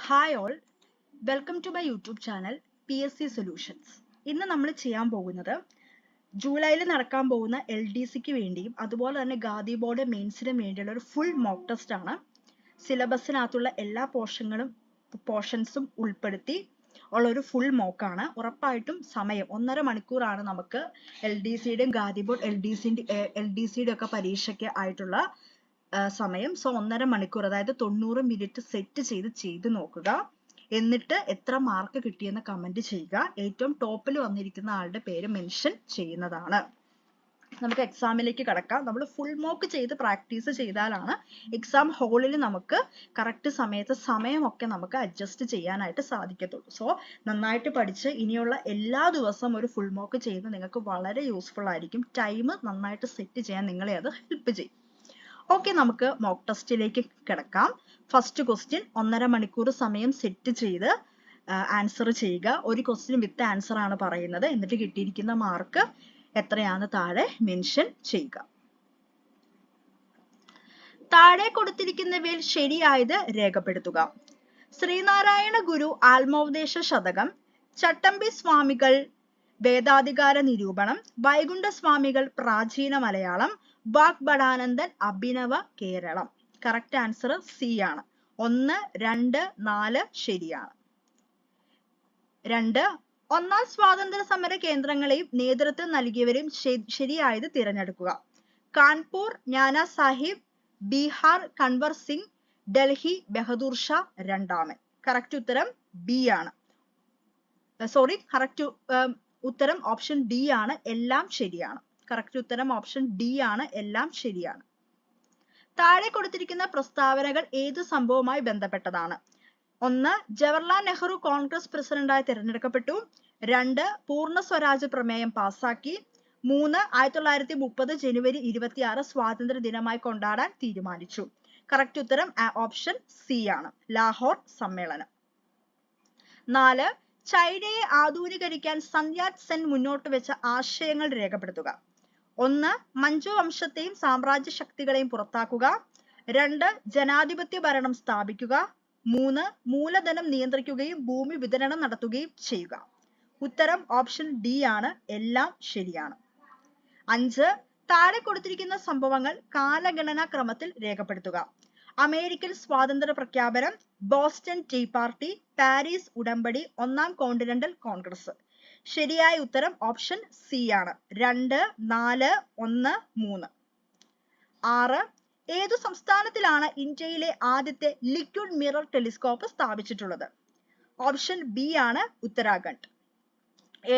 Hi all welcome to my YouTube channel P S C solutions ഇന്ന് നമ്മൾ ചെയ്യാൻ പോകുന്നത് ജൂലൈയിൽ നടക്കാൻ പോകുന്ന എൽ ഡി സിക്ക് വേണ്ടിയും അതുപോലെ തന്നെ ഗാദി ബോർഡ് മെയിൻസിനും വേണ്ടിയുള്ള ഒരു ഫുൾ മോക്ക് ടെസ്റ്റ് ആണ്. സിലബസിനകത്തുള്ള എല്ലാ പോർഷനുകളും പോർഷൻസും ഉൾപ്പെടുത്തി ഉള്ള ഒരു ഫുൾ മോക്കാണ് ഉറപ്പായിട്ടും സമയം ഒന്നര മണിക്കൂറാണ് നമുക്ക് എൽ ഡി സിയുടെയും ഗാദി ബോർഡ് എൽ ഡി സിന്റെ എൽ ഡി സിയുടെ ഒക്കെ പരീക്ഷയ്ക്ക് ആയിട്ടുള്ള സമയം. സോ ഒന്നര മണിക്കൂർ അതായത് തൊണ്ണൂറ് മിനിറ്റ് സെറ്റ് ചെയ്ത് ചെയ്ത് നോക്കുക. എന്നിട്ട് എത്ര മാർക്ക് കിട്ടിയെന്ന് കമന്റ് ചെയ്യുക. ഏറ്റവും ടോപ്പിൽ വന്നിരിക്കുന്ന ആളുടെ പേര് മെൻഷൻ ചെയ്യുന്നതാണ്. നമുക്ക് എക്സാമിലേക്ക് കടക്കാം. നമ്മൾ ഫുൾ മോക്ക് ചെയ്ത് പ്രാക്ടീസ് ചെയ്താലാണ് എക്സാം ഹോളിൽ നമുക്ക് കറക്റ്റ് സമയത്ത് സമയമൊക്കെ നമുക്ക് അഡ്ജസ്റ്റ് ചെയ്യാനായിട്ട് സാധിക്കത്തുള്ളൂ. സോ നന്നായിട്ട് പഠിച്ച് ഇനിയുള്ള എല്ലാ ദിവസവും ഒരു ഫുൾ മോക്ക് ചെയ്യുന്നത് നിങ്ങൾക്ക് വളരെ യൂസ്ഫുൾ ആയിരിക്കും. ടൈം നന്നായിട്ട് സെറ്റ് ചെയ്യാൻ നിങ്ങളെ അത് ഹെൽപ്പ് ചെയ്യും. ഓക്കെ നമുക്ക് മോക്ക് ടെസ്റ്റിലേക്ക് കിടക്കാം. ഫസ്റ്റ് ക്വസ്റ്റ്യൻ ഒന്നര മണിക്കൂർ സമയം സെറ്റ് ചെയ്ത് ആൻസർ ചെയ്യുക. ഒരു ക്വസ്റ്റ്യൻ വിത്ത് ആൻസർ ആണ് പറയുന്നത്. എന്നിട്ട് കിട്ടിയിരിക്കുന്ന മാർക്ക് എത്രയാണ് താഴെ മെൻഷൻ ചെയ്യുക. താഴെ കൊടുത്തിരിക്കുന്നവയിൽ ശരിയായത് രേഖപ്പെടുത്തുക. ശ്രീനാരായണ ഗുരു ആത്മോപദേശ ശതകം ചട്ടമ്പി സ്വാമികൾ വേദാധികാര നിരൂപണം Vaikunda Swamikal Prachina Malayalam Vagbhatanandan Abhinava Keralam. Correct answer C ആണ്. ഒന്ന് രണ്ട് നാല് ശരിയാണ്. രണ്ട് ഒന്നാം സ്വാതന്ത്ര്യ സമര കേന്ദ്രങ്ങളെയും നേതൃത്വം നൽകിയവരെയും ശരിയായത് തിരഞ്ഞെടുക്കുക. കാൺപൂർ നാനാ സാഹിബ് ബീഹാർ കൺവർ സിംഗ് ഡൽഹി ബഹദൂർ ഷാ രണ്ടാമൻ. കറക്റ്റ് ഉത്തരം ബി ആണ്. സോറി കറക്റ്റ് ഉത്തരം ഓപ്ഷൻ ഡി ആണ്. എല്ലാം ശരിയാണ്. കറക്റ്റ് ഉത്തരം ഓപ്ഷൻ ഡി ആണ്. എല്ലാം ശരിയാണ്. താഴെ കൊടുത്തിരിക്കുന്ന പ്രസ്താവനകൾ ഏത് സംഭവവുമായി ബന്ധപ്പെട്ടതാണ്? ഒന്ന് ജവഹർലാൽ നെഹ്റു കോൺഗ്രസ് പ്രസിഡന്റായി തിരഞ്ഞെടുക്കപ്പെട്ടു. രണ്ട് പൂർണ സ്വരാജ് പ്രമേയം പാസാക്കി മൂന്ന് ആയിരത്തി തൊള്ളായിരത്തി മുപ്പത് ജനുവരി ഇരുപത്തിയാറ് സ്വാതന്ത്ര്യ ദിനമായി കൊണ്ടാടാൻ തീരുമാനിച്ചു. കറക്റ്റ് ഉത്തരം ഓപ്ഷൻ സി ആണ്. ലാഹോർ സമ്മേളനം. നാല് ചൈനയെ ആധുനികരിക്കാൻ സന്ധ്യാത് സെൻ മുന്നോട്ട് വെച്ച ആശയങ്ങൾ രേഖപ്പെടുത്തുക. ഒന്ന് മഞ്ജു വംശത്തെയും സാമ്രാജ്യ ശക്തികളെയും പുറത്താക്കുക. രണ്ട് ജനാധിപത്യ ഭരണം സ്ഥാപിക്കുക. മൂന്ന് മൂലധനം നിയന്ത്രിക്കുകയും ഭൂമി വിതരണം നടത്തുകയും ചെയ്യുക. ഉത്തരം ഓപ്ഷൻ ഡി ആണ്. എല്ലാം ശരിയാണ്. അഞ്ച് താഴെ കൊടുത്തിരിക്കുന്ന സംഭവങ്ങൾ കാലഗണനാ ക്രമത്തിൽ രേഖപ്പെടുത്തുക. അമേരിക്കൻ സ്വാതന്ത്ര്യ പ്രഖ്യാപനം ബോസ്റ്റൺ ടീ പാർട്ടി പാരീസ് ഉടമ്പടി ഒന്നാം കോണ്ടിനെന്റൽ കോൺഗ്രസ്. ശരിയായ ഉത്തരം ഓപ്ഷൻ സി ആണ്. രണ്ട് നാല് ഒന്ന് മൂന്ന്. ആറ് ഏതു സംസ്ഥാനത്തിലാണ് ഇന്ത്യയിലെ ആദ്യത്തെ ലിക്വിഡ് മിറർ ടെലിസ്കോപ്പ് സ്ഥാപിച്ചിട്ടുള്ളത്? ഓപ്ഷൻ ബി ആണ് ഉത്തരാഖണ്ഡ്.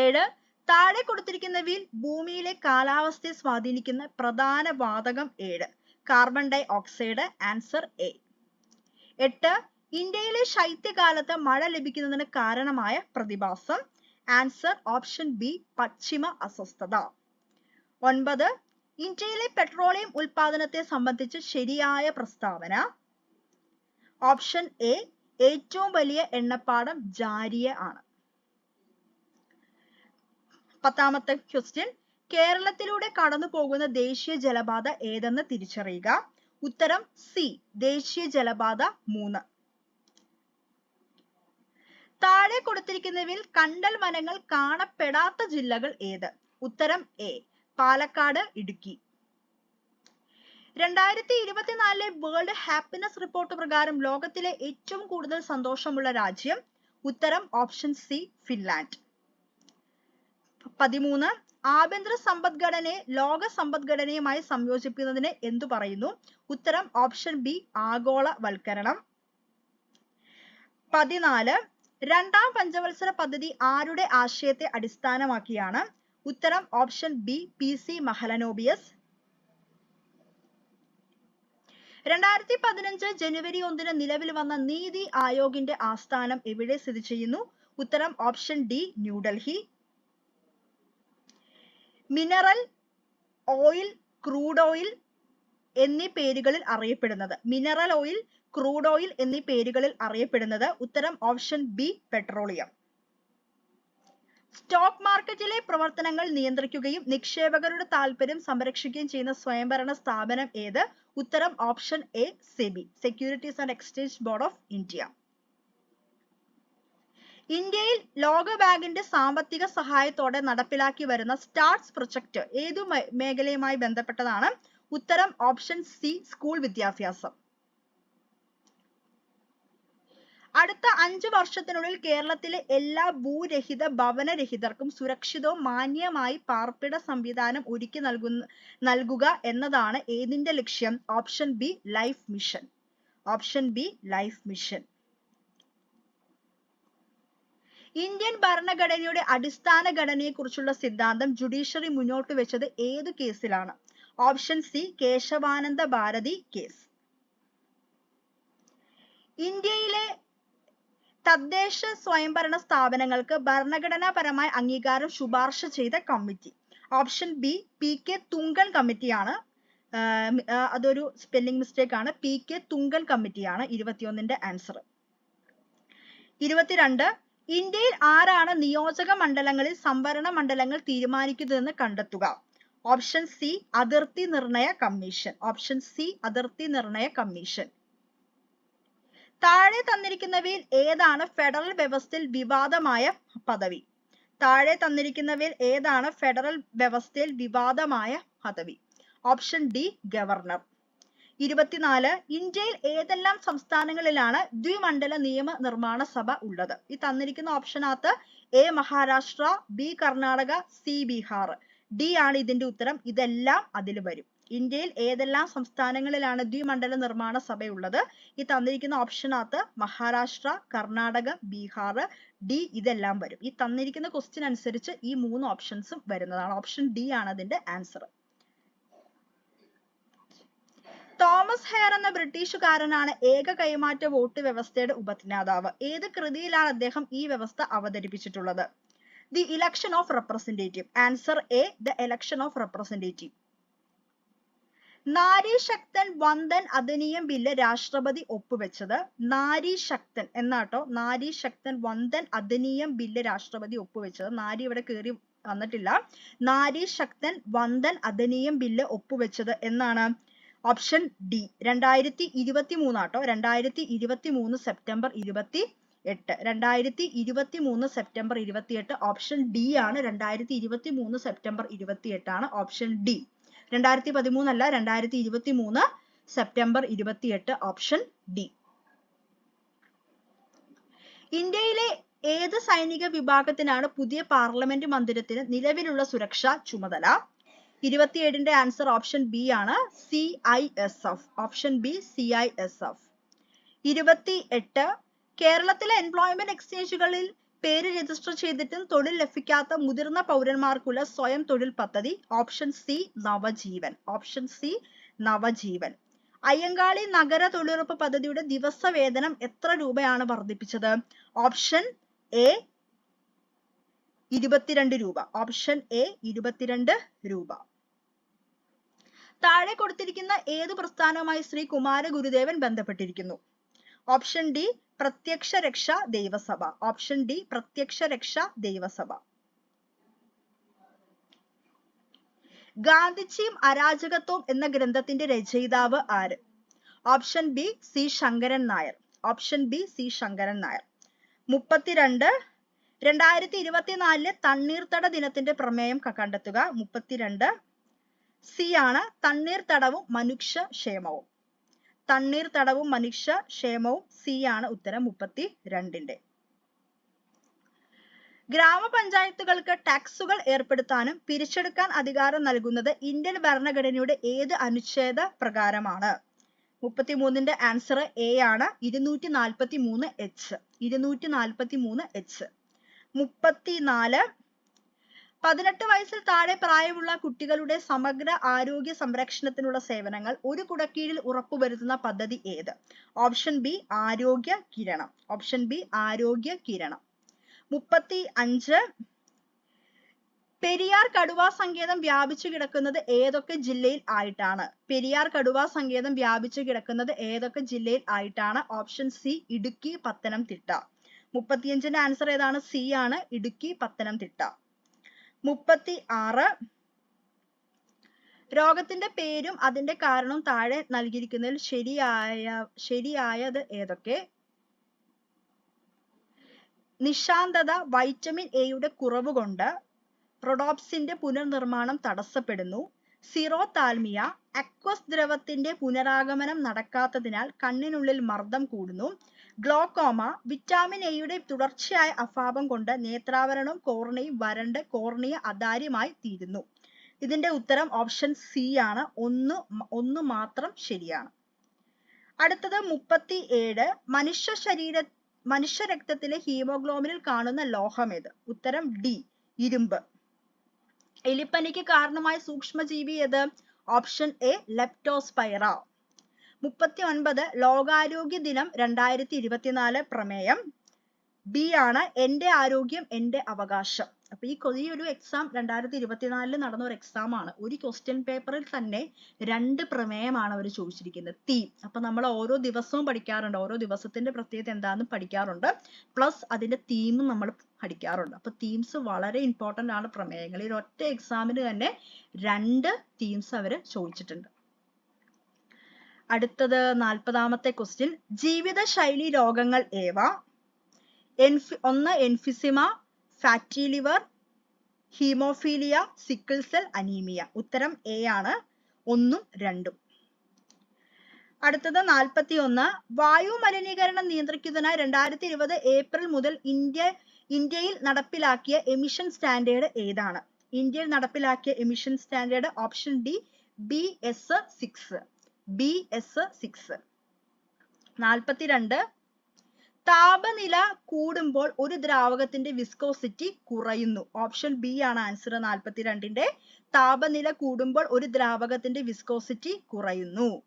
ഏഴ് താഴെ കൊടുത്തിരിക്കുന്നവയിൽ ഭൂമിയിലെ കാലാവസ്ഥയെ സ്വാധീനിക്കുന്ന പ്രധാന വാതകം ഏഴ്. Carbon dioxide answer A എട്ട് ഇന്ത്യയിലെ ശൈത്യകാലത്ത് മഴ ലഭിക്കുന്നതിന് കാരണമായ പ്രതിഭാസം ആൻസർ ഓപ്ഷൻ ബി പശ്ചിമ അസ്വസ്ഥത. ഒൻപത് ഇന്ത്യയിലെ പെട്രോളിയം ഉൽപാദനത്തെ സംബന്ധിച്ച് ശരിയായ പ്രസ്താവന. ഓപ്ഷൻ എ ഏറ്റവും വലിയ എണ്ണപ്പാടം ജാരിയ ആണ്. പത്താമത്തെ ക്വസ്റ്റ്യൻ കേരളത്തിലൂടെ കടന്നു പോകുന്ന ദേശീയ ജലപാത ഏതെന്ന് തിരിച്ചറിയുക? ഉത്തരം സി ദേശീയ ജലപാത മൂന്ന്. താഴെ കൊടുത്തിരിക്കുന്നവയിൽ കണ്ടൽ വനങ്ങൾ കാണപ്പെടാത്ത ജില്ലകൾ ഏത്? ഉത്തരം എ പാലക്കാട് ഇടുക്കി. രണ്ടായിരത്തി ഇരുപത്തിനാലിലെ വേൾഡ് ഹാപ്പിനെസ് റിപ്പോർട്ട് പ്രകാരം ലോകത്തിലെ ഏറ്റവും കൂടുതൽ സന്തോഷമുള്ള രാജ്യം ഉത്തരം ഓപ്ഷൻ സി ഫിൻലാൻഡ്. പതിമൂന്ന് ആഭ്യന്തര സമ്പദ്ഘടനയെ ലോക സമ്പദ്ഘടനയുമായി സംയോജിപ്പിക്കുന്നതിന് എന്തു പറയുന്നു? ഉത്തരം ഓപ്ഷൻ ബി ആഗോളവൽക്കരണം. പതിനാല് രണ്ടാം പഞ്ചവത്സര പദ്ധതി ആരുടെ ആശയത്തെ അടിസ്ഥാനമാക്കിയാണ്? ഉത്തരം option B P C Mahalanobis. രണ്ടായിരത്തി പതിനഞ്ച് ജനുവരി ഒന്നിന് നിലവിൽ വന്ന നീതി ആയോഗിന്റെ ആസ്ഥാനം എവിടെ സ്ഥിതി ചെയ്യുന്നു? ഉത്തരം option D New Delhi. Mineral oil crude oil എന്നീ പേരുകളിൽ അറിയപ്പെടുന്നത്. മിനറൽ ഓയിൽ ക്രൂഡ് ഓയിൽ എന്നീ പേരുകളിൽ അറിയപ്പെടുന്നത് ഉത്തരം ഓപ്ഷൻ ബി പെട്രോളിയം സ്റ്റോക്ക് മാർക്കറ്റിലെ പ്രവർത്തനങ്ങൾ നിയന്ത്രിക്കുകയും നിക്ഷേപകരുടെ താല്പര്യം സംരക്ഷിക്കുകയും ചെയ്യുന്ന സ്വയംഭരണ സ്ഥാപനം ഏത്? ഉത്തരം option A SEBI securities and exchange board of India ഇന്ത്യയിൽ ലോകബാങ്കിന്റെ സാമ്പത്തിക സഹായത്തോടെ നടപ്പിലാക്കി വരുന്ന സ്റ്റാർട്സ് പ്രൊജക്ട് ഏതു മേഖലയുമായി ബന്ധപ്പെട്ടതാണ്? ഉത്തരം ഓപ്ഷൻ സി സ്കൂൾ വിദ്യാഭ്യാസം. അടുത്ത അഞ്ചു വർഷത്തിനുള്ളിൽ കേരളത്തിലെ എല്ലാ ഭൂരഹിത ഭവനരഹിതർക്കും സുരക്ഷിതവും മാന്യമായി പാർപ്പിട സംവിധാനം ഒരുക്കി നൽകുന്ന നൽകുക എന്നതാണ് ഏതിന്റെ ലക്ഷ്യം? Option B life mission option B life mission Indian ഭരണഘടനയുടെ അടിസ്ഥാന ഘടനയെക്കുറിച്ചുള്ള സിദ്ധാന്തം ജുഡീഷ്യറി മുന്നോട്ട് വെച്ചത് ഏതു കേസിലാണ് option C Kesavananda Bharati case ഇന്ത്യയിലെ തദ്ദേശ സ്വയംഭരണ സ്ഥാപനങ്ങൾക്ക് ഭരണഘടനാപരമായ അംഗീകാരം ശുപാർശ ചെയ്ത committee. Option B P K Thungon കമ്മിറ്റിയാണ് അതൊരു സ്പെല്ലിംഗ് മിസ്റ്റേക്ക് ആണ്. പി കെ തുങ്കൻ കമ്മിറ്റിയാണ് ഇരുപത്തിയൊന്നിന്റെ ആൻസർ ഇരുപത്തിരണ്ട് ഇന്ത്യയിൽ ആരാണ് നിയോജക മണ്ഡലങ്ങളിൽ സംവരണ മണ്ഡലങ്ങൾ തീരുമാനിക്കുന്നതെന്ന് കണ്ടെത്തുക? ഓപ്ഷൻ സി അതിർത്തി നിർണയ കമ്മീഷൻ ഓപ്ഷൻ സി അതിർത്തി നിർണയ കമ്മീഷൻ താഴെ തന്നിരിക്കുന്നവയിൽ ഏതാണ് ഫെഡറൽ വ്യവസ്ഥയിൽ വിവാദമായ പദവി? താഴെ തന്നിരിക്കുന്നവയിൽ ഏതാണ് ഫെഡറൽ വ്യവസ്ഥയിൽ വിവാദമായ പദവി? ഓപ്ഷൻ ഡി ഗവർണർ ഇരുപത്തിനാല് ഇന്ത്യയിൽ ഏതെല്ലാം സംസ്ഥാനങ്ങളിലാണ് ദ്വിമണ്ഡല നിയമ നിർമ്മാണ സഭ ഉള്ളത്? ഈ തന്നിരിക്കുന്ന ഓപ്ഷനകത്ത് A Maharashtra B Karnataka C Bihar. D ആണ് ഇതിന്റെ ഉത്തരം. ഇതെല്ലാം അതിൽ വരും. ഇന്ത്യയിൽ ഏതെല്ലാം സംസ്ഥാനങ്ങളിലാണ് ദ്വിമണ്ഡല നിർമ്മാണ സഭ ഉള്ളത് ഈ തന്നിരിക്കുന്ന ഓപ്ഷനകത്ത് മഹാരാഷ്ട്ര കർണാടക ബീഹാർ ഡി ഇതെല്ലാം വരും. ഈ തന്നിരിക്കുന്ന ക്വസ്റ്റ്യൻ അനുസരിച്ച് ഈ മൂന്ന് ഓപ്ഷൻസും വരുന്നതാണ്. ഓപ്ഷൻ ഡി ആണ് അതിന്റെ ആൻസർ തോമസ് ഹെയർ എന്ന ബ്രിട്ടീഷുകാരനാണ് ഏക കൈമാറ്റ വോട്ട് വ്യവസ്ഥയുടെ ഉപജ്ഞാതാവ്. ഏത് കൃതിയിലാണ് അദ്ദേഹം ഈ വ്യവസ്ഥ അവതരിപ്പിച്ചിട്ടുള്ളത്? The election of representative answer A the election of Nari Shakti Vandan Adhiniyam bill രാഷ്ട്രപതി ഒപ്പുവെച്ചത് നാരി ശക്തൻ. എന്നാട്ടോ? നാരി ശക്തൻ വന്ദൻ അധിനിയം ബില്ല് രാഷ്ട്രപതി ഒപ്പുവെച്ചത്. നാരി ഇവിടെ കയറി വന്നിട്ടില്ല. നാരി ശക്തൻ വന്ദൻ അധിനിയം ബില്ല് ഒപ്പുവെച്ചത് എന്നാണ് ഓപ്ഷൻ ഡി. രണ്ടായിരത്തി ഇരുപത്തി മൂന്നാട്ടോ രണ്ടായിരത്തി ഇരുപത്തി മൂന്ന് സെപ്റ്റംബർ ഇരുപത്തി എട്ട്. രണ്ടായിരത്തി ഇരുപത്തി മൂന്ന് സെപ്റ്റംബർ ഇരുപത്തി എട്ട് ഓപ്ഷൻ ഡി ആണ്. രണ്ടായിരത്തി ഇരുപത്തി മൂന്ന് സെപ്റ്റംബർ ഇരുപത്തി എട്ടാണ് ഓപ്ഷൻ ഡി. രണ്ടായിരത്തി പതിമൂന്നല്ല രണ്ടായിരത്തി ഇരുപത്തി മൂന്ന് സെപ്റ്റംബർ ഇരുപത്തി എട്ട് ഓപ്ഷൻ ഡി. ഇന്ത്യയിലെ ഏത് സൈനിക വിഭാഗത്തിനാണ് പുതിയ പാർലമെന്റ് മന്ദിരത്തിന് നിലവിലുള്ള സുരക്ഷ ചുമതല? ഇരുപത്തിയേഴിന്റെ ആൻസർ ഓപ്ഷൻ ബി ആണ് C I S F option B C I S F ഇരുപത്തി എട്ട് കേരളത്തിലെ എംപ്ലോയ്മെന്റ് എക്സ്ചേഞ്ചുകളിൽ പേര് രജിസ്റ്റർ ചെയ്തിട്ടും തൊഴിൽ ലഭിക്കാത്ത മുതിർന്ന പൗരന്മാർക്കുള്ള സ്വയം തൊഴിൽ പദ്ധതി option C Navajeevan. Option C Navajeevan. Ayyankali നഗര തൊഴിലുറപ്പ് പദ്ധതിയുടെ ദിവസ വേതനം എത്ര രൂപയാണ് വർദ്ധിപ്പിച്ചത്? ഓപ്ഷൻ എ ഇരുപത്തിരണ്ട് രൂപ. ഓപ്ഷൻ എ ഇരുപത്തിരണ്ട് രൂപ. താഴെ കൊടുത്തിരിക്കുന്ന ഏത് പ്രസ്ഥാനവുമായി ശ്രീ കുമാര ഗുരുദേവൻ ബന്ധപ്പെട്ടിരിക്കുന്നു? ഓപ്ഷൻ ഡി പ്രത്യക്ഷ രക്ഷ ദൈവസഭ. ഓപ്ഷൻ ഡി പ്രത്യക്ഷ രക്ഷ ദൈവസഭ. ഗാന്ധിജിയും അരാജകത്വം എന്ന ഗ്രന്ഥത്തിന്റെ രചയിതാവ് ആര്? Option B C Sankaran Nair. Option B C Sankaran Nair. മുപ്പത്തിരണ്ട് രണ്ടായിരത്തി ഇരുപത്തിനാലിലെ തണ്ണീർത്തട ദിനത്തിന്റെ പ്രമേയം കണ്ടെത്തുക. മുപ്പത്തിരണ്ട് സി ആണ് തണ്ണീർത്തടവും മനുഷ്യ ക്ഷേമവും തണ്ണീർത്തടവും മനുഷ്യ ക്ഷേമവും സി ആണ് ഉത്തരം മുപ്പത്തി രണ്ടിന്റെ ഗ്രാമപഞ്ചായത്തുകൾക്ക് ടാക്സുകൾ ഏർപ്പെടുത്താനും പിരിച്ചെടുക്കാൻ അധികാരം നൽകുന്നത് ഇന്ത്യൻ ഭരണഘടനയുടെ ഏത് അനുച്ഛേദ പ്രകാരമാണ്? മുപ്പത്തിമൂന്നിന്റെ ആൻസർ എ ആണ്. ഇരുന്നൂറ്റി നാൽപ്പത്തി മൂന്ന് എച്ച്. ഇരുന്നൂറ്റി നാൽപ്പത്തി മൂന്ന് എച്ച്. മുപ്പത്തിനാല് പതിനെട്ട് വയസ്സിൽ താഴെ പ്രായമുള്ള കുട്ടികളുടെ സമഗ്ര ആരോഗ്യ സംരക്ഷണത്തിനുള്ള സേവനങ്ങൾ ഒരു കുടക്കീഴിൽ ഉറപ്പുവരുത്തുന്ന പദ്ധതി ഏത്? ഓപ്ഷൻ ബി ആരോഗ്യ കിരണം. ഓപ്ഷൻ ബി ആരോഗ്യ കിരണം. മുപ്പത്തി അഞ്ച് പെരിയാർ കടുവാ സങ്കേതം വ്യാപിച്ചു കിടക്കുന്നത് ഏതൊക്കെ ജില്ലയിൽ ആയിട്ടാണ്? പെരിയാർ കടുവാ സങ്കേതം വ്യാപിച്ചു കിടക്കുന്നത് ഏതൊക്കെ ജില്ലയിൽ ആയിട്ടാണ്? Option C Idukki Pathanamthitta. മുപ്പത്തിയഞ്ചിന്റെ answer ഏതാണ്? സി ആണ് ഇടുക്കി പത്തനംതിട്ട. മുപ്പത്തി ആറ് രോഗത്തിന്റെ പേരും അതിന്റെ കാരണവും താഴെ നൽകിയിരിക്കുന്നതിൽ ശരിയായ ശരിയായത് ഏതൊക്കെ? നിശാന്തത വൈറ്റമിൻ എയുടെ കുറവ് കൊണ്ട് പ്രൊഡോപ്സിന്റെ പുനർനിർമ്മാണം തടസ്സപ്പെടുന്നു. സിറോതാൽമിയ അക്വസ് ദ്രവത്തിന്റെ പുനരാഗമനം നടക്കാത്തതിനാൽ കണ്ണിനുള്ളിൽ മർദ്ദം കൂടുന്നു. ഗ്ലോക്കോമ വിറ്റാമിൻ എയുടെ തുടർച്ചയായ അഭാവം കൊണ്ട് നേത്രാവരണം കോർണയും വരണ്ട് കോർണിയ അതാര്യമായി തീരുന്നു. ഇതിന്റെ ഉത്തരം ഓപ്ഷൻ സി ആണ്. ഒന്ന് ഒന്ന് മാത്രം ശരിയാണ്. അടുത്തത് മുപ്പത്തി ഏഴ് മനുഷ്യ ശരീര മനുഷ്യ രക്തത്തിലെ ഹീമോഗ്ലോബിനിൽ കാണുന്ന ലോഹം ഏത്? ഉത്തരം ഡി ഇരുമ്പ്. എലിപ്പനിക്ക് കാരണമായ സൂക്ഷ്മജീവി ഏത്? ഓപ്ഷൻ എ ലെപ്റ്റോസ്പൈറ മുപ്പത്തി ഒൻപത് ലോകാരോഗ്യ ദിനം രണ്ടായിരത്തി ഇരുപത്തിനാല് പ്രമേയം. ബി ആണ് എന്റെ ആരോഗ്യം എന്റെ അവകാശം. അപ്പൊ ഈ കൊതി ഒരു എക്സാം രണ്ടായിരത്തി ഇരുപത്തിനാലിൽ നടന്ന ഒരു എക്സാം ആണ്. ഒരു ക്വസ്റ്റ്യൻ പേപ്പറിൽ തന്നെ രണ്ട് പ്രമേയമാണ് അവർ ചോദിച്ചിരിക്കുന്നത്. തീം അപ്പൊ നമ്മൾ ഓരോ ദിവസവും പഠിക്കാറുണ്ട്. ഓരോ ദിവസത്തിന്റെ പ്രത്യേകത എന്താണെന്ന് പഠിക്കാറുണ്ട്. പ്ലസ് അതിന്റെ തീമും നമ്മൾ പഠിക്കാറുണ്ട്. അപ്പൊ തീംസ് വളരെ ഇമ്പോർട്ടന്റ് ആണ് പ്രമേയങ്ങൾ. ഈ ഒറ്റ എക്സാമിന് തന്നെ രണ്ട് തീംസ് അവർ ചോദിച്ചിട്ടുണ്ട്. അടുത്തത് നാൽപ്പതാമത്തെ ക്വസ്റ്റ്യൻ ജീവിതശൈലി രോഗങ്ങൾ ഏവ? എൻഫി ഒന്ന് emphysema fatty liver haemophilia sickle cell anaemia ഉത്തരം എ ആണ്. ഒന്നും രണ്ടും. അടുത്തത് നാൽപ്പത്തി ഒന്ന് വായു മലിനീകരണം നിയന്ത്രിക്കുന്നതിനായി രണ്ടായിരത്തി ഇരുപത് ഏപ്രിൽ മുതൽ ഇന്ത്യ ഇന്ത്യയിൽ നടപ്പിലാക്കിയ എമിഷൻ സ്റ്റാൻഡേർഡ് ഏതാണ്? ഇന്ത്യയിൽ നടപ്പിലാക്കിയ emission standard option D B S six B S six നാൽപ്പത്തിരണ്ട് താപനില കൂടുമ്പോൾ ഒരു ദ്രാവകത്തിന്റെ വിസ്കോസിറ്റി കുറയുന്നു. ഓപ്ഷൻ ബി ആണ് ആൻസർ നാൽപ്പത്തിരണ്ടിന്റെ താപനില കൂടുമ്പോൾ ഒരു ദ്രാവകത്തിന്റെ വിസ്കോസിറ്റി കുറയുന്നു.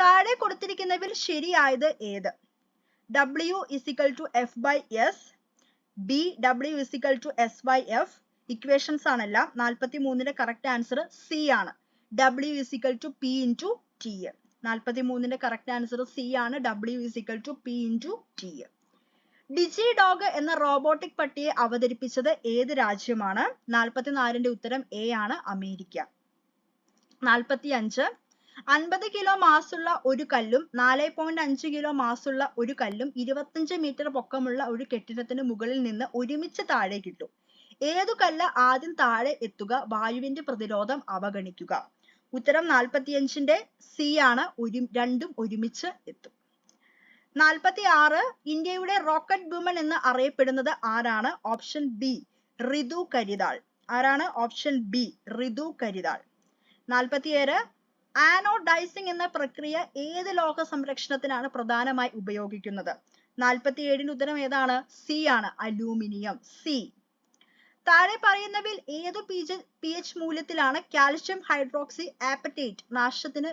താഴെ കൊടുത്തിരിക്കുന്നവയിൽ ശരിയായത് ഏത്? W is equal to F by S B W is equal to S by F equations ആണല്ല. നാൽപ്പത്തി മൂന്നിന്റെ കറക്റ്റ് ആൻസർ സി ആണ്. W is equal to P into T നാൽപ്പത്തി മൂന്നിന്റെ കറക്റ്റ് ആൻസർ സി ആണ് W is equal to P into T digi dog എന്ന robotic പട്ടിയെ അവതരിപ്പിച്ചത് ഏത് രാജ്യമാണ്? നാൽപ്പത്തിനാലിന്റെ ഉത്തരം എ ആണ് അമേരിക്ക. നാൽപ്പത്തി അഞ്ച് അൻപത് കിലോ മാസുള്ള ഒരു കല്ലും നാല് പോയിന്റ് അഞ്ച് കിലോ മാസുള്ള ഒരു കല്ലും ഇരുപത്തഞ്ച് മീറ്റർ പൊക്കമുള്ള ഒരു കെട്ടിടത്തിന് മുകളിൽ നിന്ന് ഒരുമിച്ച് താഴേക്കിട്ടു ഏതു കല്ല് ആദ്യം താഴെ എത്തുക? വായുവിന്റെ പ്രതിരോധം അവഗണിക്കുക. ഉത്തരം നാൽപ്പത്തിയഞ്ചിന്റെ സി ആണ്. ഒരു രണ്ടും ഒരുമിച്ച് എത്തും. നാൽപ്പത്തി ആറ് ഇന്ത്യയുടെ റോക്കറ്റ് വുമൺ എന്ന് അറിയപ്പെടുന്നത് ആരാണ്? Option B Ritu Karidhal. ആരാണ്? Option B Ritu Karidhal. നാൽപ്പത്തിയേഴ് ആനോഡൈസിംഗ് എന്ന പ്രക്രിയ ഏത് ലോക സംരക്ഷണത്തിനാണ് പ്രധാനമായി ഉപയോഗിക്കുന്നത്? നാൽപ്പത്തി ഏഴിന്റെ ഉത്തരം ഏതാണ്? സി ആണ്. അലൂമിനിയം. സി താഴെ പറയുന്നവയിൽ ഏത് പി എച്ച് മൂല്യത്തിലാണ് കാൽഷ്യം ഹൈഡ്രോക്സി ആപ്പറ്റേറ്റ് നാശത്തിന്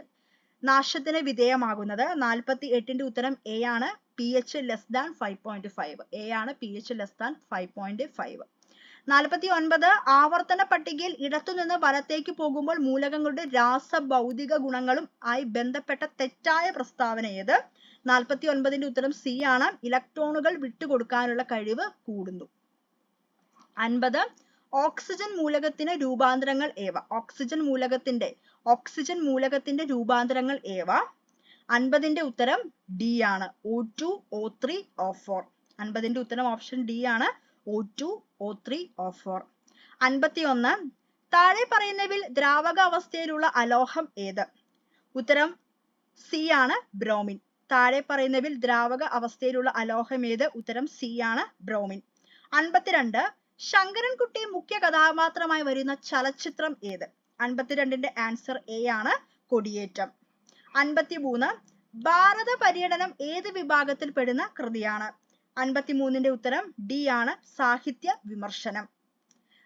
നാശത്തിന് വിധേയമാകുന്നത്? നാൽപ്പത്തി എട്ടിന്റെ ഉത്തരം എ ആണ്. P H less than five point five A ആണ് P H less than five point five നാൽപ്പത്തി ഒൻപത് ആവർത്തന പട്ടികയിൽ ഇടത്തുനിന്ന് വലത്തേക്ക് പോകുമ്പോൾ മൂലകങ്ങളുടെ രാസഭൗതിക ഗുണങ്ങളും ആയി ബന്ധപ്പെട്ട തെറ്റായ പ്രസ്താവന ഏത്? നാൽപ്പത്തി ഒൻപതിന്റെ ഉത്തരം സി ആണ്. ഇലക്ട്രോണുകൾ വിട്ടുകൊടുക്കാനുള്ള കഴിവ് കൂടുന്നു. അൻപത്. ഓക്സിജൻ മൂലകത്തിന് രൂപാന്തരങ്ങൾ ഏവ? ഓക്സിജൻ മൂലകത്തിന്റെ ഓക്സിജൻ മൂലകത്തിന്റെ രൂപാന്തരങ്ങൾ ഏവ? അൻപതിന്റെ ഉത്തരം ഡി ആണ്. O two O three O four അൻപതിന്റെ ഉത്തരം ഓപ്ഷൻ ഡി ആണ്. O two O three O four അൻപത്തി ഒന്ന് താഴെ പറയുന്നവയിൽ ദ്രാവക അവസ്ഥയിലുള്ള അലോഹം ഏത്? ഉത്തരം സി ആണ് ബ്രോമിൻ. താഴെ പറയുന്നവയിൽ ദ്രാവക അവസ്ഥയിലുള്ള അലോഹം ഏത്? ഉത്തരം സി ആണ് ബ്രോമിൻ. അൻപത്തിരണ്ട്. ശങ്കരൻകുട്ടി മുഖ്യ കഥാപാത്രമായി വരുന്ന ചലച്ചിത്രം ഏത്? അൻപത്തിരണ്ടിന്റെ ആൻസർ എ ആണ് കൊടിയേറ്റം. അൻപത്തിമൂന്ന് ഭാരത പര്യടനം ഏത് വിഭാഗത്തിൽ പെടുന്ന കൃതിയാണ്? അൻപത്തിമൂന്നിന്റെ ഉത്തരം ഡി ആണ് സാഹിത്യ വിമർശനം.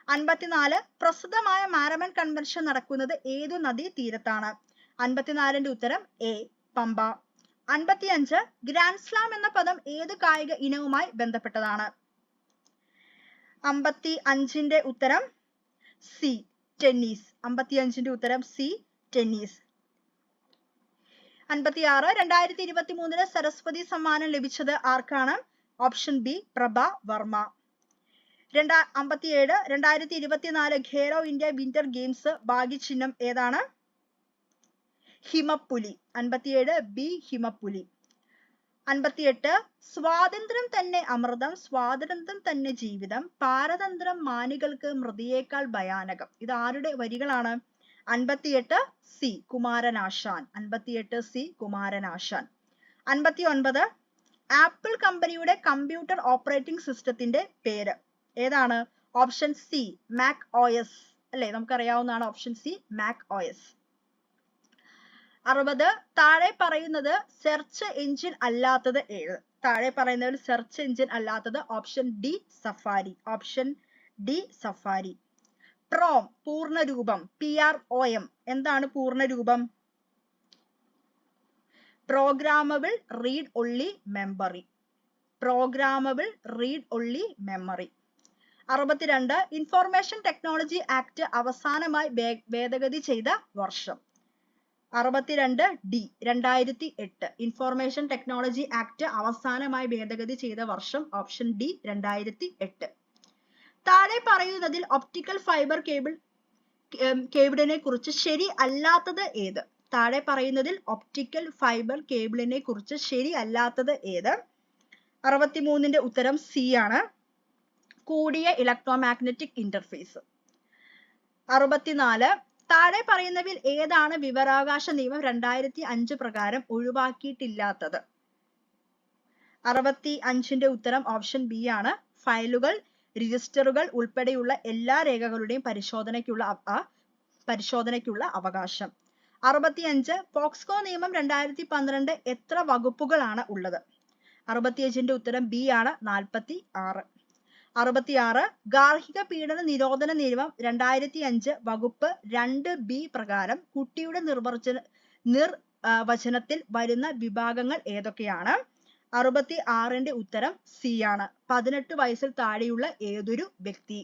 അൻപത്തിനാല് പ്രസിദ്ധമായ മാരമൻ കൺവെൻഷൻ നടക്കുന്നത് ഏതു നദീ തീരത്താണ്? അൻപത്തിനാലിന്റെ ഉത്തരം എ പമ്പ. അൻപത്തിയഞ്ച് ഗ്രാൻഡ് സ്ലാം എന്ന പദം ഏത് കായിക ഇനവുമായി ബന്ധപ്പെട്ടതാണ്? അമ്പത്തി അഞ്ചിന്റെ ഉത്തരം സി ടെന്നീസ്. അമ്പത്തി അഞ്ചിന്റെ ഉത്തരം സി ടെന്നീസ്. അൻപത്തി ആറ് രണ്ടായിരത്തി ഇരുപത്തി മൂന്നിന് സരസ്വതി സമ്മാനം ലഭിച്ചത് ആർക്കാണ്? Option B Prabha Varma. രണ്ടാ അമ്പത്തിയേഴ് രണ്ടായിരത്തി ഇരുപത്തിനാല് ഖേലോ ഇന്ത്യ വിന്റർ ഗെയിംസ് ഭാഗ്യചിഹ്നം ഏതാണ്? ഹിമപ്പുലി. അൻപത്തിയേഴ് ബി ഹിമപ്പുലി. അൻപത്തിയെട്ട്. സ്വാതന്ത്ര്യം തന്നെ അമൃതം സ്വാതന്ത്ര്യം തന്നെ ജീവിതം പാരതന്ത്രം മാനികൾക്ക് മൃതിയേക്കാൾ ഭയാനകം. ഇത് ആരുടെ വരികളാണ്? അൻപത്തിയെട്ട് സി കുമാരനാശാൻ. അൻപത്തിയെട്ട് സി കുമാരനാശാൻ. അൻപത്തി ഒൻപത് ആപ്പിൾ കമ്പനിയുടെ കമ്പ്യൂട്ടർ ഓപ്പറേറ്റിംഗ് സിസ്റ്റത്തിന്റെ പേര്. ഏതാണ്? Option C Mac O S. അല്ലെ? നമുക്കറിയാവുന്നതാണ് option C Mac O S. അറുപത്. താഴെ പറയുന്നത് സെർച്ച് എഞ്ചിൻ അല്ലാത്തത് ഏത് താഴെ പറയുന്നതിൽ സെർച്ച് എഞ്ചിൻ അല്ലാത്തത് option D Safari option D Safari PROM പൂർണരൂപം. P R O M എന്താണ് പൂർണരൂപം? Programmable read only memory. Programmable read only memory. അറുപത്തിരണ്ട്. ഇൻഫോർമേഷൻ ടെക്നോളജി ആക്ട് അവസാനമായി ഭേദഗതി ചെയ്ത വർഷം. അറുപത്തിരണ്ട് ഡി രണ്ടായിരത്തി എട്ട് ഇൻഫോർമേഷൻ ടെക്നോളജി ആക്ട് അവസാനമായി ഭേദഗതി ചെയ്ത വർഷം ഓപ്ഷൻ ഡി രണ്ടായിരത്തി എട്ട് താഴെ പറയുന്നതിൽ ഒപ്റ്റിക്കൽ ഫൈബർ കേബിൾ കേബിളിനെ കുറിച്ച് ശരി അല്ലാത്തത് ഏത്? താഴെ പറയുന്നതിൽ ഒപ്റ്റിക്കൽ ഫൈബർ കേബിളിനെ കുറിച്ച് ശരി അല്ലാത്തത് ഏത്? അറുപത്തിമൂന്നിന്റെ ഉത്തരം സി ആണ്. കൂടിയ ഇലക്ട്രോമാഗ്നറ്റിക് ഇന്റർഫേസ് അറുപത്തിനാല് താഴെ പറയുന്നവയിൽ ഏതാണ് വിവരാവകാശ നിയമം രണ്ടായിരത്തി അഞ്ച് പ്രകാരം ഒഴിവാക്കിയിട്ടില്ലാത്തത്? അറുപത്തി അഞ്ചിന്റെ ഉത്തരം ഓപ്ഷൻ ബി ആണ്. ഫയലുകൾ രജിസ്റ്ററുകൾ ഉൾപ്പെടെയുള്ള എല്ലാ രേഖകളുടെയും പരിശോധനയ്ക്കുള്ള പരിശോധനയ്ക്കുള്ള അവകാശം. അറുപത്തിയഞ്ച് പോക്സ്കോ നിയമം രണ്ടായിരത്തി പന്ത്രണ്ട് എത്ര വകുപ്പുകളാണ് ഉള്ളത്? അറുപത്തിയഞ്ചിന്റെ ഉത്തരം ബി ആണ്. നാൽപ്പത്തി ആറ് അറുപത്തിയാറ്. ഗാർഹിക പീഡന നിരോധന നിയമം രണ്ടായിരത്തി അഞ്ച് വകുപ്പ് രണ്ട് ബി പ്രകാരം കുട്ടിയുടെ നിർവചന നിർ വചനത്തിൽ വരുന്ന വിഭാഗങ്ങൾ ഏതൊക്കെയാണ്? അറുപത്തി ആറിന്റെ ഉത്തരം സി ആണ്. പതിനെട്ട് വയസ്സിൽ താഴെയുള്ള ഏതൊരു വ്യക്തി?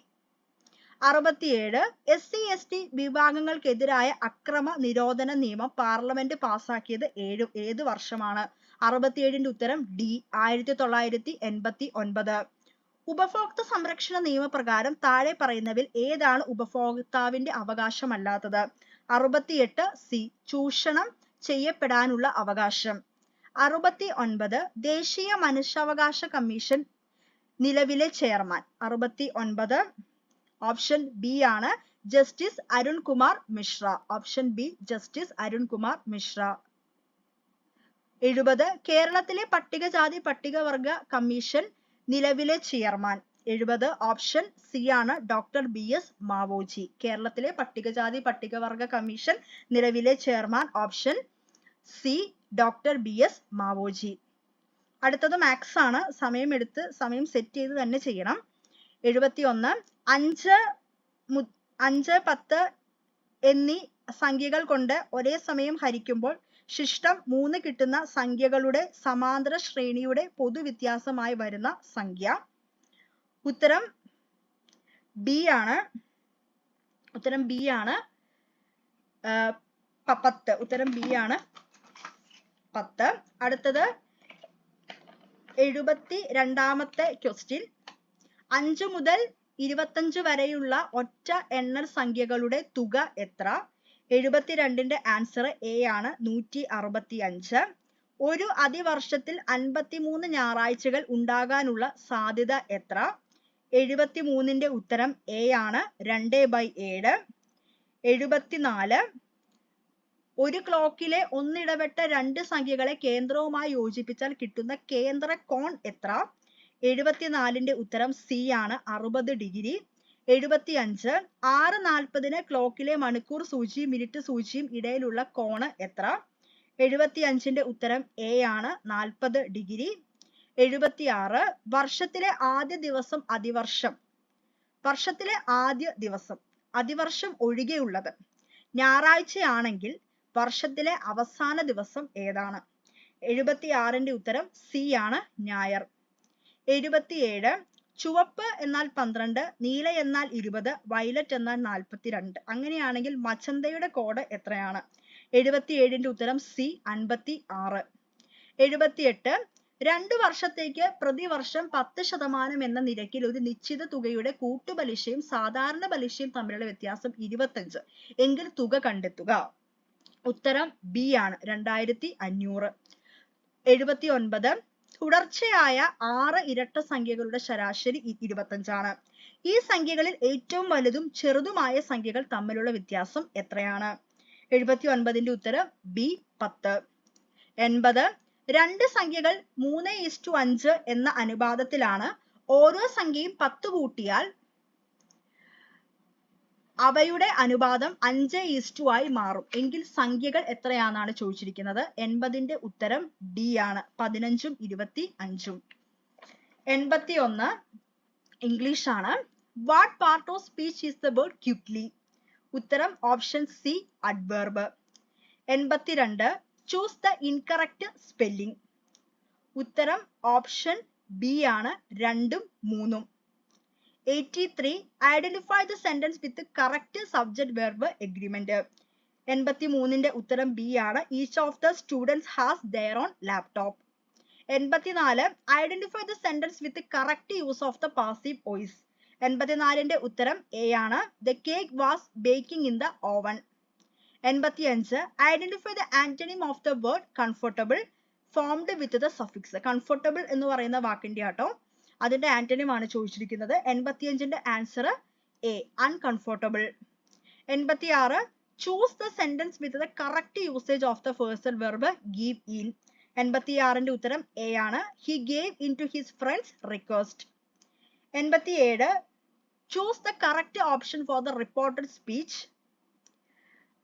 അറുപത്തിയേഴ്. എസ് സി എസ് ടി വിഭാഗങ്ങൾക്കെതിരായ അക്രമ നിരോധന നിയമം പാർലമെന്റ് പാസാക്കിയത് ഏഴ് ഏത് വർഷമാണ്? അറുപത്തിയേഴിന്റെ ഉത്തരം ഡി ആയിരത്തി തൊള്ളായിരത്തി എൺപത്തി ഒൻപത് ഉപഭോക്തൃ സംരക്ഷണ നിയമപ്രകാരം താഴെ പറയുന്നവയിൽ ഏതാണ് ഉപഭോക്താവിന്റെ അവകാശമല്ലാത്തത്? അറുപത്തിയെട്ട് സി ചൂഷണം ചെയ്യപ്പെടാനുള്ള അവകാശം. അറുപത്തി ഒൻപത് ദേശീയ മനുഷ്യാവകാശ കമ്മീഷൻ നിലവിലെ ചെയർമാൻ. അറുപത്തി ഒൻപത് ഓപ്ഷൻ ബി ആണ് justice Arunkumar Mishra. Option B justice Arunkumar Mishra. എഴുപത് കേരളത്തിലെ പട്ടികജാതി പട്ടികവർഗ കമ്മീഷൻ നിലവിലെ ചെയർമാൻ. എഴുപത് ഓപ്ഷൻ സി ആണ് ഡോക്ടർ ബി എസ് മാവോജി. കേരളത്തിലെ പട്ടികജാതി പട്ടികവർഗ കമ്മീഷൻ നിലവിലെ chairman option C doctor B S Mavoji. അടുത്തത് മാത്സ് ആണ്. സമയം എടുത്ത് സമയം സെറ്റ് ചെയ്ത് തന്നെ ചെയ്യണം. എഴുപത്തി ഒന്ന് അഞ്ച് അഞ്ച് പത്ത് എന്നീ സംഖ്യകൾ കൊണ്ട് ഒരേ സമയം ഹരിക്കുമ്പോൾ ശിഷ്ടം മൂന്ന് കിട്ടുന്ന സംഖ്യകളുടെ സമാന്തര ശ്രേണിയുടെ പൊതുവ്യത്യാസമായി വരുന്ന സംഖ്യ. ഉത്തരം ബി ആണ്. ഉത്തരം ബി ആണ്. പത്ത്. ഉത്തരം ബി ആണ്. പത്ത്. അടുത്തത് എഴുപത്തി രണ്ടാമത്തെ ക്വസ്റ്റ്യൻ അഞ്ച് മുതൽ ഇരുപത്തഞ്ച് വരെയുള്ള ഒറ്റ എണ്ണൽ സംഖ്യകളുടെ തുക എത്ര? എഴുപത്തിരണ്ടിന്റെ ആൻസർ എ ആണ് നൂറ്റി അറുപത്തി അഞ്ച് ഒരു അതിവർഷത്തിൽ അൻപത്തിമൂന്ന് ഞായറാഴ്ചകൾ ഉണ്ടാകാനുള്ള സാധ്യത എത്ര? എഴുപത്തിമൂന്നിന്റെ ഉത്തരം എ ആണ് രണ്ട് ബൈ ഏഴ്. എഴുപത്തിനാല് ഒരു ക്ലോക്കിലെ ഒന്നിടവിട്ട രണ്ട് സംഖ്യകളെ കേന്ദ്രവുമായി യോജിപ്പിച്ചാൽ കിട്ടുന്ന കേന്ദ്ര കോൺ എത്ര? എഴുപത്തിനാലിന്റെ ഉത്തരം സി ആണ് അറുപത് ഡിഗ്രി. എഴുപത്തിയഞ്ച് ആറ് നാൽപ്പതിന് ക്ലോക്കിലെ മണിക്കൂർ സൂചിയും മിനിറ്റ് സൂചിയും ഇടയിലുള്ള കോണ് എത്ര? എഴുപത്തി അഞ്ചിന്റെ ഉത്തരം എ ആണ് നാൽപ്പത് ഡിഗ്രി. എഴുപത്തി ആറ് വർഷത്തിലെ ആദ്യ ദിവസം അതിവർഷം. വർഷത്തിലെ ആദ്യ ദിവസം അതിവർഷം ഒഴികെയുള്ളത്. ഞായറാഴ്ചയാണെങ്കിൽ വർഷത്തിലെ അവസാന ദിവസം ഏതാണ്? എഴുപത്തി ആറിന്റെ ഉത്തരം സി ആണ് ഞായർ. എഴുപത്തിയേഴ് ചുവപ്പ് എന്നാൽ പന്ത്രണ്ട് നീല എന്നാൽ ഇരുപത് വയലറ്റ് എന്നാൽ നാൽപ്പത്തിരണ്ട് അങ്ങനെയാണെങ്കിൽ മച്ചന്തയുടെ കോഡ് എത്രയാണ്? എഴുപത്തിയേഴിന്റെ ഉത്തരം സി അൻപത്തി ആറ് എഴുപത്തിയെട്ട് രണ്ടു വർഷത്തേക്ക് പ്രതിവർഷം പത്ത് ശതമാനം എന്ന നിരക്കിൽ ഒരു നിശ്ചിത തുകയുടെ കൂട്ടുപലിശയും സാധാരണ പലിശയും തമ്മിലുള്ള വ്യത്യാസം ഇരുപത്തഞ്ച്. എങ്കിൽ തുക കണ്ടെത്തുക. ഉത്തരം ബി ആണ് രണ്ടായിരത്തി അഞ്ഞൂറ് എഴുപത്തി ഒൻപത് തുടർച്ചയായ ആറ് ഇരട്ട സംഖ്യകളുടെ ശരാശരി ഇരുപത്തഞ്ചാണ്. ഈ സംഖ്യകളിൽ ഏറ്റവും വലുതും ചെറുതുമായ സംഖ്യകൾ തമ്മിലുള്ള വ്യത്യാസം എത്രയാണ്? എഴുപത്തി ഒൻപതിന്റെ ഉത്തരം ബി പത്ത്. എൺപത്. രണ്ട് സംഖ്യകൾ മൂന്ന് ഇസ്റ്റു അഞ്ച് എന്ന അനുപാതത്തിലാണ് ഓരോ സംഖ്യയും പത്ത് കൂട്ടിയാൽ അവയുടെ അനുപാതം അഞ്ച് ഈസ്റ്റു ആയി മാറും. എങ്കിൽ സംഖ്യകൾ എത്രയാണെന്നാണ് ചോദിച്ചിരിക്കുന്നത്? എൺപതിന്റെ ഉത്തരം ഡി ആണ്. പതിനഞ്ചും ഇരുപത്തി അഞ്ചും. എൺപത്തി ഒന്ന് ഇംഗ്ലീഷ് ആണ്. What part of speech is the word quickly ഉത്തരം ഓപ്ഷൻ സി അഡ്വേർബ് എൺപത്തിരണ്ട് ചൂസ് ദ ഇൻകറക്റ്റ് സ്പെല്ലിംഗ് ഉത്തരം ഓപ്ഷൻ ബി ആണ്. രണ്ടും മൂന്നും. Eighty identify the sentence with correct subject verb agreement എൺപത്തി മൂന്നിന്റെ ഉത്തരം ബി ആണ്. Each of the students has their own laptop എൺപത്തിനാല് identify the sentence with correct use of the passive voice എൺപത്തിനാലിന്റെ ഉത്തരം എ ആണ്. The cake was baking in the oven എൺപത്തിയഞ്ച് identify the antonym of the word comfortable formed with the suffix comfortable എന്ന് പറയുന്ന വാക്കിന്റെ ആട്ടോ അതിന്റെ antonym ആണ് ചോദിച്ചിരിക്കുന്നത്. എൺപത്തിയഞ്ചിന്റെ ആൻസർ എ അൺകംഫർട്ടബിൾ എൺപത്തിയാറ് choose the sentence with the correct usage of the person verb give in എൺപത്തിയാറിന്റെ ഉത്തരം എ ആണ്. He gave in to his friend's request എൺപത്തിയേഴ് choose the correct option for the reported speech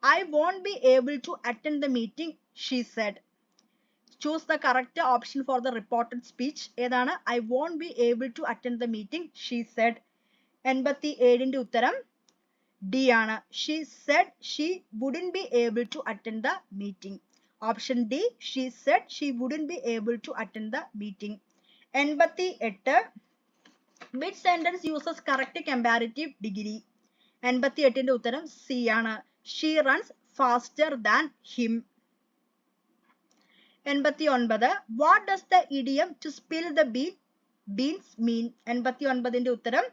I won't be able to attend the meeting she said choose the correct option for the reported speech ഏതാണ്? I won't be able to attend the meeting she said എൺപത്തി ഏഴിന്റെ ഉത്തരം D ആണ്. She said she wouldn't be able to attend the meeting option D she said she wouldn't be able to attend the meeting എൺപത്തി എട്ട് which sentence uses correct comparative degree എൺപത്തി എട്ടിന്റെ ഉത്തരം C ആണ്. She runs faster than him എൺപത്തി ഒൻപത് what does the idiom to spill the bean beans mean എൺപത്തി ഒൻപതിന്റെ ഉത്തരം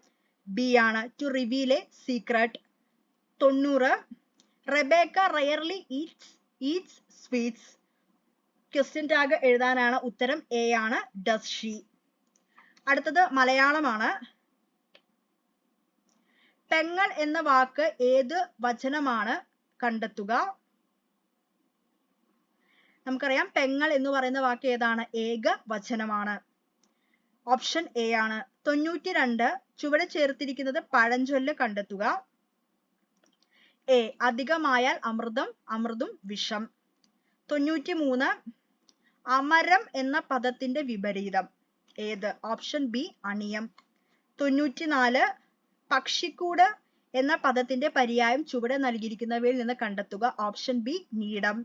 ബി ആണ്. ടു റിവീൽ എ സീക്രട്ട് തൊണ്ണൂറ്. Rebecca rarely eats eats sweets question tag എഴുതാനാണ് ഉത്തരം എ ആണ്. ഡസ് ഷീ അടുത്തത് മലയാളമാണ്. പെങ്ങൾ എന്ന വാക്ക് ഏത് വചനമാണ് കണ്ടെത്തുക? നമുക്കറിയാം പെങ്ങൾ എന്ന് പറയുന്ന വാക്ക് ഏതാണ്? ഏക വചനമാണ്. ഓപ്ഷൻ എ ആണ്. തൊണ്ണൂറ്റി രണ്ട് ചുവടെ ചേർത്തിരിക്കുന്നത് പഴഞ്ചൊല്ല് കണ്ടെത്തുക. എ അധികമായാൽ അമൃതം അമൃതും വിഷം. തൊണ്ണൂറ്റി മൂന്ന് അമരം എന്ന പദത്തിന്റെ വിപരീതം. ഏത്? ഓപ്ഷൻ ബി അണിയം. തൊണ്ണൂറ്റിനാല് പക്ഷിക്കൂട് എന്ന പദത്തിന്റെ പര്യായം ചുവടെ നൽകിയിരിക്കുന്നവയിൽ നിന്ന് കണ്ടെത്തുക. ഓപ്ഷൻ ബി നീടം.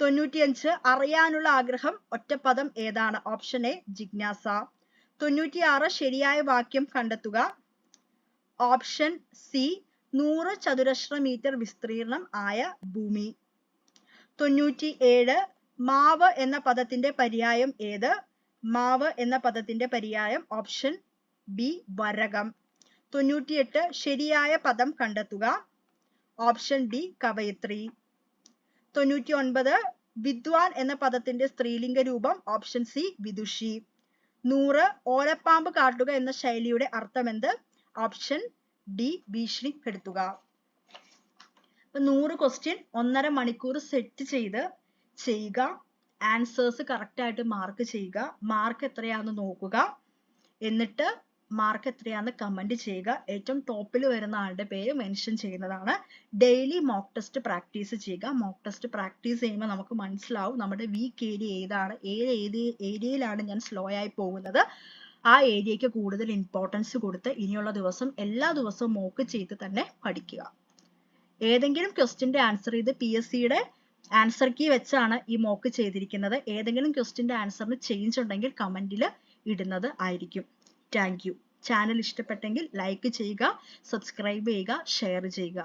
തൊണ്ണൂറ്റിയഞ്ച് അറിയാനുള്ള ആഗ്രഹം ഒറ്റപ്പദം ഏതാണ്? ഓപ്ഷൻ എ ജിജ്ഞാസ. തൊണ്ണൂറ്റിയാറ് ശരിയായ വാക്യം കണ്ടെത്തുക. ഓപ്ഷൻ സി നൂറ് ചതുരശ്ര മീറ്റർ വിസ്തീർണം ആയ ഭൂമി. തൊണ്ണൂറ്റി ഏഴ് മാവ് എന്ന പദത്തിന്റെ പര്യായം ഏത്? മാവ് എന്ന പദത്തിന്റെ പര്യായം ഓപ്ഷൻ ബി വരകം. തൊണ്ണൂറ്റിയെട്ട് ശരിയായ പദം കണ്ടെത്തുക. ഓപ്ഷൻ ഡി കവയിത്രി. തൊണ്ണൂറ്റി ഒൻപത് വിദ്വാൻ എന്ന പദത്തിന്റെ സ്ത്രീലിംഗ രൂപം ഓപ്ഷൻ സി വിദുഷി. നൂറ് ഓലപ്പാമ്പ് കാട്ടുക എന്ന ശൈലിയുടെ അർത്ഥം എന്ത് ഓപ്ഷൻ ഡി ഭീഷണിപ്പെടുത്തുക നൂറ് ക്വസ്റ്റ്യൻ ഒന്നര മണിക്കൂർ സെറ്റ് ചെയ്ത് ചെയ്യുക. ആൻസേഴ്സ് കറക്റ്റ് ആയിട്ട് മാർക്ക് ചെയ്യുക. മാർക്ക് എത്രയാന്ന് നോക്കുക. എന്നിട്ട് മാർക്ക് എത്രയാണെന്ന് കമന്റ് ചെയ്യുക. ഏറ്റവും ടോപ്പിൽ വരുന്ന ആളുടെ പേര് മെൻഷൻ ചെയ്യുന്നതാണ്. ഡെയിലി മോക്ക് ടെസ്റ്റ് പ്രാക്ടീസ് ചെയ്യുക. മോക്ക് ടെസ്റ്റ് പ്രാക്ടീസ് ചെയ്യുമ്പോൾ നമുക്ക് മനസ്സിലാവും നമ്മുടെ വീക്ക് ഏരിയ ഏതാണ്. ഏത് ഏരിയ ഏരിയയിലാണ് ഞാൻ സ്ലോ ആയി പോകുന്നത്. ആ ഏരിയയ്ക്ക് കൂടുതൽ ഇമ്പോർട്ടൻസ് കൊടുത്ത് ഇനിയുള്ള ദിവസം എല്ലാ ദിവസവും മോക്ക് ചെയ്ത് തന്നെ പഠിക്കുക. ഏതെങ്കിലും ക്വസ്റ്റിന്റെ ആൻസർ ചെയ്ത് പി എസ് സിയുടെ ആൻസർ കീ വെച്ചാണ് ഈ മോക്ക് ചെയ്തിരിക്കുന്നത്. ഏതെങ്കിലും ക്വസ്റ്റിന്റെ ആൻസറിന് ചേഞ്ച് ഉണ്ടെങ്കിൽ കമന്റിൽ ഇടുന്നത് ആയിരിക്കും. താങ്ക് യു ചാനൽ ഇഷ്ടപ്പെട്ടെങ്കിൽ ലൈക്ക് ചെയ്യുക സബ്സ്ക്രൈബ് ചെയ്യുക ഷെയർ ചെയ്യുക.